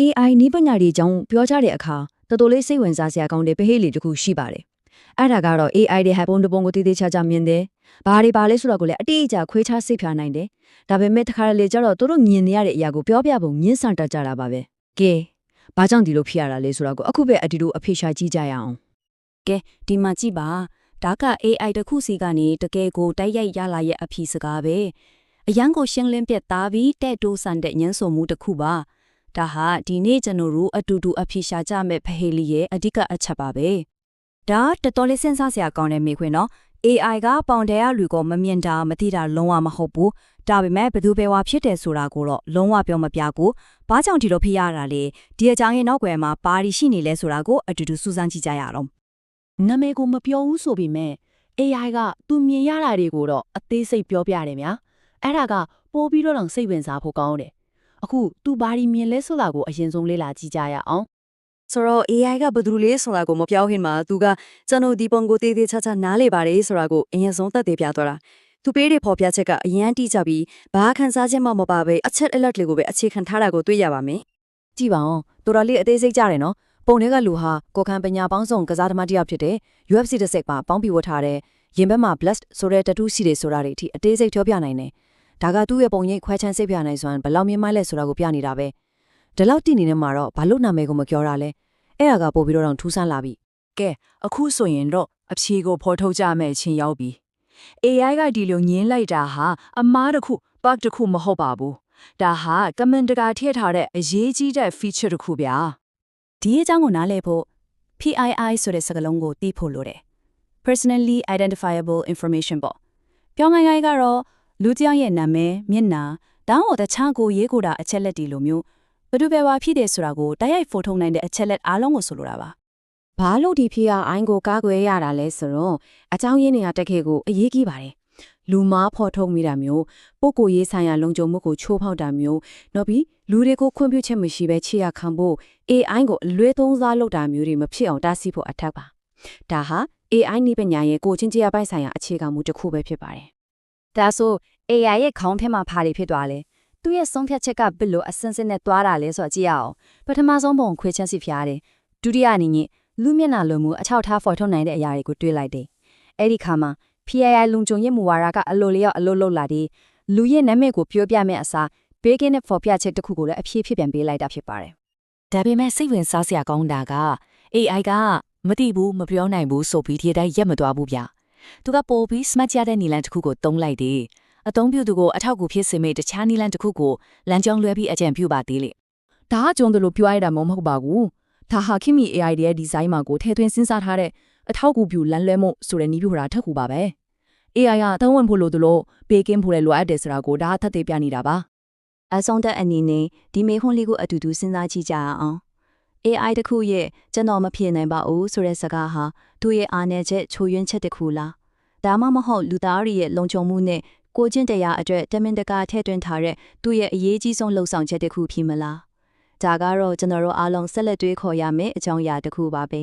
AI နည်းပညာတွေကြောင့်ပြောကြတဲ့အခါတော်တော်လေးစိတ်ဝင်စားစရာကောင်းတဲ့ပဟေးလေးတစ်ခုရှိပါတယ်။အဲ့ဒါကတော့ AI တွေဟန်ပုံတစ်ပုံကိုတည်တည်ချာချာမြင်တယ်။ဘာတွေပါလဲဆိုတော့ကိုလည်းအတိအကျခွဲခြားစိတ်ဖြာနိုင်တယ်။ဒါပေမဲ့တခါတလေကျတော့သူတို့မြင်နေရတဲ့အရာကိုပြောပြပုံညှင်းဆန်တတ်ကြတာပါပဲ။ကဲဘာကြောင့်ဒီလိုဖြစ်ရတာလဲဆိုတော့ကိုအခုပဲအတီတို့အဖေရှာကြည့်ကြရအောင်ကဲဒီမှာကြည့်ပါဒါက AI တစ်ခုစီကနေတကယ်ကိုတိုက်ရိုက်ရလာရဲ့အဖြေစကားပဲအရန်ကိုရှင်းလင်းပြတ်သားပြီးတဲ့တိုးဆန်တဲ့ညှင်းဆိုမှုတစ်ခုပါ ဒါဟာဒီနေ့ကျွန်တော်တို့အတူတူအဖြေရှာကြမဲ့ဖဟေလီရဲ့အဓိကအချက်ပါပဲဒါတော်တော်လေးစဉ်းစားစရာကောင်းတဲ့မိခွင့်နော် AI ကပေါင်တဲရလူကိုမမြင်တာမသိတာလုံးဝမဟုတ်ဘူးဒါပေမဲ့ဘယ်သူပဲဝါဖြစ်တယ်ဆိုတာကိုတော့လုံးဝပြောမပြဘူးဘာကြောင့်ဒီလိုဖြစ်ရတာလဲဒီအကြောင်းရဲ့နောက်ွယ်မှာဘာတွေရှိနေလဲဆိုတာကိုအတူတူစူးစမ်းကြည့်ကြရအောင်နာမည်ကိုမပြောဘူးဆိုပေမဲ့ AI ကသူမြင်ရတာတွေကိုတော့အသေးစိတ်ပြောပြတယ်ဗျာအဲ့ဒါကပိုးပြီးတော့တော့စိတ်ဝင်စားဖို့ကောင်းတယ် အခုသူဘာဒီမြင်လဲဆိုတာကိုအရင်ဆုံးလေ့လာကြည့်ကြရအောင်ဆိုတော့ AI ကဘယ်သူလဲဆိုတာကိုမပြောခင်မှာသူကကျွန်တော်ဒီပုံကိုတည်တည်ချာချာနားလေပါတယ်ဆိုတာကိုအရင်ဆုံးသက်သေပြသွားတာသူပေးတဲ့ဖော်ပြချက်ကအရန်တိကျပြီးဘာခန်းစားချက်မှမပါပဲအချက် alert လေးကိုပဲအခြေခံထားတာကိုတွေ့ရပါမယ်ကြည့်ပါအောင်တော်တော်လေးအသေးစိတ်ကြတယ်နော်ပုံထဲကလူဟာကိုခံပညာပေါင်းစုံကစားသမားတစ်ယောက်ဖြစ်တဲ့ UFC တစ်စက်ပါပေါင်းပြီးဝတ်ထားတဲ့ရင်ဘက်မှာ blast ဆိုတဲ့တတူးရှိတယ်ဆိုတာတွေအထိအသေးစိတ်ပြောပြနိုင်တယ် ဒါကသူ့ရဲ့ပုံရိပ်ခွဲချမ်းစိတ်ပြနိုင်စွမ်းဘယ်လောက်မြင်မိုက်လဲဆိုတာကိုပြနေတာပဲဒီလောက်တည်နေနေမှာတော့ဘာလို့နာမည်ကိုမပြောတာလဲအဲ့ဒါကပို့ပြီးတော့ထူးဆန်းလာပြီကဲအခုဆိုရင်တော့အဖြေကိုဖော်ထုတ်ကြမယ့်အချိန်ရောက်ပြီ AI ကဒီလိုညင်းလိုက်တာဟာအမားတစ်ခု bug တစ်ခုမဟုတ်ပါဘူးဒါဟာ comment တကာထည့်ထားတဲ့အရေးကြီးတဲ့ feature တစ်ခုဗျာဒီအကြောင်းကိုနားလည်ဖို့ PII ဆိုတဲ့စကားလုံးကိုသိဖို့လိုတယ် personally identifiable information ပေါ့ပြောင်းငိုင်းငိုင်းကတော့ လူကြောင်ရဲ့နာမည်မျက်နှာတောင်းတော်တခြားကိုရေးကိုတာအချက်လက်တွေလိုမျိုးဘဒုပဲဝါဖြစ်တယ်ဆိုတာကိုတိုက်ရိုက်ဖော်ထုတ်နိုင်တဲ့အချက်လက်အားလုံးကိုဆိုလိုတာပါဘာလို့ဒီဖြစ်ရအိုင်းကိုကားကွယ်ရတာလဲဆိုတော့အကြောင်းရင်းတွေကတခဲကိုအရေးကြီးပါတယ်လူမားဖော်ထုတ်မိတာမျိုးပုဂ္ဂိုလ်ရေးဆိုင်ရာလုံခြုံမှုကိုချိုးဖောက်တာမျိုးနောက်ပြီးလူတွေကိုခွင့်ပြုချက်မရှိဘဲခြေရခံဖို့ AI ကိုအလွဲသုံးစားလုပ်တာမျိုးတွေမဖြစ်အောင်တားဆီးဖို့အထက်ပါဒါဟာ AI နည်းပညာရဲ့ကိုချင်းကြရပိုက်ဆိုင်ရာအခြေခံမူတစ်ခုပဲဖြစ်ပါတယ် ဒါဆို AI ရဲ့ခေါင်းထဲမှာဘာတွေဖြစ်သွားလဲသူ့ရဲ့ဆုံးဖြတ်ချက်ကဘယ်လိုအစင်းစင်းနဲ့သွားတာလဲဆိုတော့ကြည့်ရအောင်ပထမဆုံးပုံခွေချမ်းစီဖျားတယ်ဒုတိယအနေနဲ့လူမျက်နှာလိုမှုအချောက်ထားဖော်ထုတ်နိုင်တဲ့အရာတွေကိုတွေးလိုက်တယ်အဲ့ဒီခါမှာ PII လုံခြုံရေးမူဝါဒကအလိုလျောက်အလိုလုပ်လာတဲ့လူရဲ့နာမည်ကိုပြောပြမယ့်အစားဘေးကင်းတဲ့ဖော်ပြချက်တစ်ခုကိုလည်းအဖြည့်ဖြစ်ပြန်ပေးလိုက်တာဖြစ်ပါတယ်ဒါပေမဲ့စိတ်ဝင်စားစရာကောင်းတာက AI ကမသိဘူးမပြောနိုင်ဘူးဆိုပြီးဒီတိုင်းရက်မသွားဘူးဗျ သူကပို့ပြီး smart ကြတဲ့နီလန်တစ်ခုကိုတုံးလိုက်တယ်အသုံးပြုသူကိုအထောက်အကူဖြစ်စေမယ့်တခြားနီလန်တစ်ခုကိုလမ်းကြောင်းလွှဲပြီးအကြံပြုပါသေးလေဒါကကြုံတယ်လို့ပြောရတာမဟုတ်ပါဘူးဒါဟာခင်မီ AI ရဲ့ဒီဇိုင်းမှာကိုထည့်သွင်းစဉ်းစားထားတဲ့အထောက်အကူပြုလမ်းလွဲမှုဆိုတဲ့နည်းပြတာထက်ကူပါပဲ AI ကသုံးဝင်ဖို့လို့တို့လို့ပေးကင်းဖို့လည်းလိုအပ်တယ်ဆိုတာကိုဒါအထက်သေးပြနေတာပါအဆုံးသက်အနေနဲ့ဒီမေခွန်းလေးကိုအတူတူစဉ်းစားကြည့်ကြအောင် AI တခုရဲ့ကျွန်တော်မဖြစ်နိုင်ပါဘူးဆိုတဲ့စကားဟာသူ့ရဲ့အားနည်းချက်ချိုးယွင်းချက်တစ်ခုလား ဒါမှမဟုတ်လူသားတွေရဲ့လုံခြုံမှုနဲ့ကိုကျင့်တရားအတွက်တမင်တကာထည့်သွင်းထားတဲ့သူ့ရဲ့အရေးကြီးဆုံးလှုပ်ဆောင်ချက်တစ်ခုဖြစ်မလားဒါကတော့ကျွန်တော်တို့အားလုံးဆက်လက်တွေးခေါ်ရမယ့်အကြောင်းအရာတစ်ခုပါပဲ